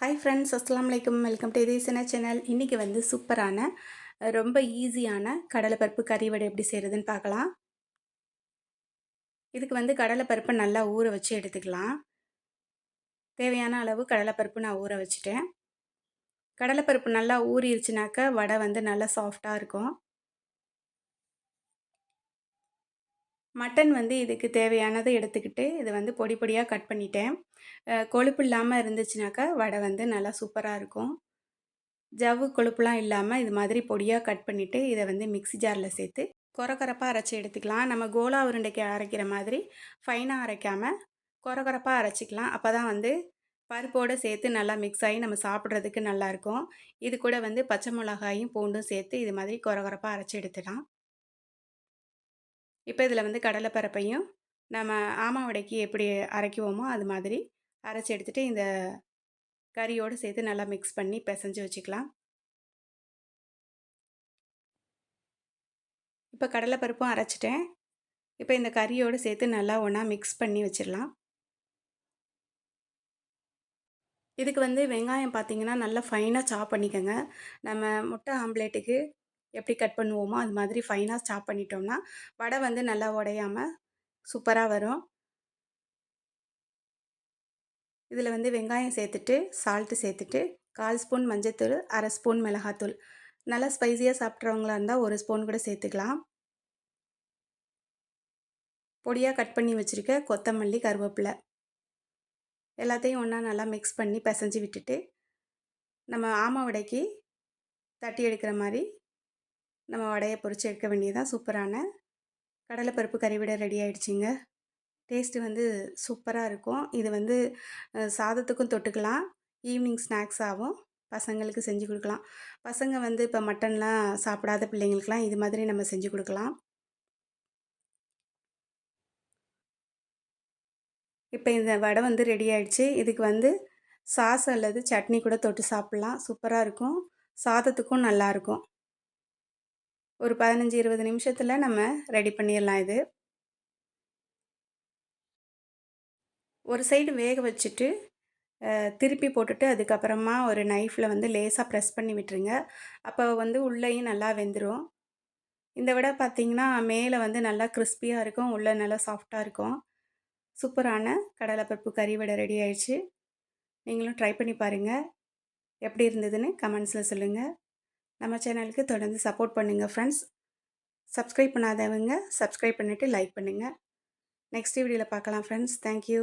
Hi friends அஸ்லாம் வலைக்கம் welcome to இதேசனா channel இன்றைக்கி வந்து சூப்பரான ரொம்ப ஈஸியான கடலைப்பருப்பு கறி வடை எப்படி செய்கிறதுன்னு பார்க்கலாம். இதுக்கு வந்து கடலைப்பருப்பை நல்லா ஊற வச்சு எடுத்துக்கலாம். தேவையான அளவு கடலைப்பருப்பு நான் ஊற வச்சுட்டேன். கடலைப்பருப்பு நல்லா ஊறிடுச்சுனாக்கா வடை வந்து நல்லா சாஃப்டாக இருக்கும். மட்டன் வந்து இதுக்கு தேவையானதை எடுத்துக்கிட்டு இதை வந்து பொடி பொடியாக கட் பண்ணிட்டேன். கொழுப்பு இல்லாமல் இருந்துச்சுனாக்கா வடை வந்து நல்லா சூப்பராக இருக்கும். ஜவ்வு கொழுப்புலாம் இல்லாமல் இது மாதிரி பொடியாக கட் பண்ணிவிட்டு இதை வந்து மிக்சி ஜாரில் சேர்த்து குறக்கரப்பாக அரைச்சி எடுத்துக்கலாம். நம்ம கோலா உருண்டைக்கு அரைக்கிற மாதிரி ஃபைனாக அரைக்காமல் குறக்கரப்பாக அரைச்சிக்கலாம். அப்போ தான் வந்து பருப்போடு சேர்த்து நல்லா மிக்ஸ் ஆகி நம்ம சாப்பிட்றதுக்கு நல்லாயிருக்கும் இது கூட வந்து பச்சை மிளகாயும் பூண்டும் சேர்த்து இது மாதிரி குறகுறப்பாக அரைச்சி எடுத்துக்கலாம். இப்போ இதில் வந்து கடலைப்பரப்பையும் நம்ம ஆமாவடைக்கு எப்படி அரைக்குவோமோ அது மாதிரி அரைச்சி எடுத்துகிட்டு இந்த கறியோடு சேர்த்து நல்லா மிக்ஸ் பண்ணி பிசைஞ்சு வச்சுக்கலாம். இப்போ கடலைப்பருப்பும் அரைச்சிட்டேன். இப்போ இந்த கறியோடு சேர்த்து நல்லா ஒன்றா மிக்ஸ் பண்ணி வச்சிடலாம். இதுக்கு வந்து வெங்காயம் பார்த்திங்கன்னா நல்லா ஃபைனாக சாப் பண்ணிக்கோங்க. நம்ம முட்டை ஆம்லேட்டுக்கு எப்படி கட் பண்ணுவோமோ அது மாதிரி ஃபைனாக ஸ்டாப் பண்ணிட்டோம்னா வடை வந்து நல்லா உடையாமல் சூப்பராக வரும். இதில் வந்து வெங்காயம் சேர்த்துட்டு சால்ட்டு சேர்த்துட்டு கால் ஸ்பூன் மஞ்சத்தூள் அரை ஸ்பூன் மிளகாத்தூள். நல்லா ஸ்பைஸியாக சாப்பிட்றவங்களா இருந்தால் ஒரு ஸ்பூன் கூட சேர்த்துக்கலாம். பொடியாக கட் பண்ணி வச்சுருக்க கொத்தமல்லி கருவேப்பிலை. எல்லாத்தையும் ஒன்றா நல்லா மிக்ஸ் பண்ணி பிசைஞ்சு விட்டுட்டு நம்ம ஆமாவடைக்கு தட்டி எடுக்கிற மாதிரி நம்ம வடையை பொறிச்சு எடுக்க வேண்டியதான் சூப்பரான கடலைப்பருப்பு கறிவிட ரெடி ஆகிடுச்சிங்க டேஸ்ட்டு வந்து சூப்பராக இருக்கும். இது வந்து சாதத்துக்கும் தொட்டுக்கலாம். ஈவினிங் ஸ்நாக்ஸாகவும் பசங்களுக்கு செஞ்சு கொடுக்கலாம். பசங்க வந்து இப்போ மட்டன்லாம் சாப்பிடாத பிள்ளைங்களுக்கெலாம் இது மாதிரி நம்ம செஞ்சு கொடுக்கலாம். இப்போ இந்த வடை வந்து ரெடி ஆகிடுச்சு இதுக்கு வந்து சாஸ் அல்லது சட்னி கூட தொட்டு சாப்பிட்லாம். சூப்பராக இருக்கும். சாதத்துக்கும் நல்லாயிருக்கும் ஒரு பதினஞ்சு இருபது நிமிஷத்தில் நம்ம ரெடி பண்ணிடலாம் இது. ஒரு சைடு வேக வச்சுட்டு திருப்பி போட்டுட்டு அதுக்கப்புறமா ஒரு நைஃப்பில் வந்து லேசாக ப்ரெஸ் பண்ணி விட்டுருங்க. அப்போ வந்து உள்ளேயும் நல்லா வெந்துடும் இந்த விட பார்த்திங்கன்னா மேலே வந்து நல்லா கிறிஸ்பியாக இருக்கும். உள்ளே நல்லா சாஃப்டாக இருக்கும். சூப்பரான கடலைப்பருப்பு கறி வடை ரெடி ஆயிடுச்சு. நீங்களும் ட்ரை பண்ணி பாருங்கள் எப்படி இருந்ததுன்னு கமெண்ட்ஸில் சொல்லுங்கள் நம்ம சேனலுக்கு தொடர்ந்து சப்போர்ட் பண்ணுங்கள் ஃப்ரெண்ட்ஸ். சப்ஸ்கிரைப் பண்ணாதவங்க சப்ஸ்கிரைப் பண்ணிவிட்டு லைக் பண்ணுங்கள் நெக்ஸ்ட் வீடியோவில் பார்க்கலாம் ஃப்ரெண்ட்ஸ். தேங்க்யூ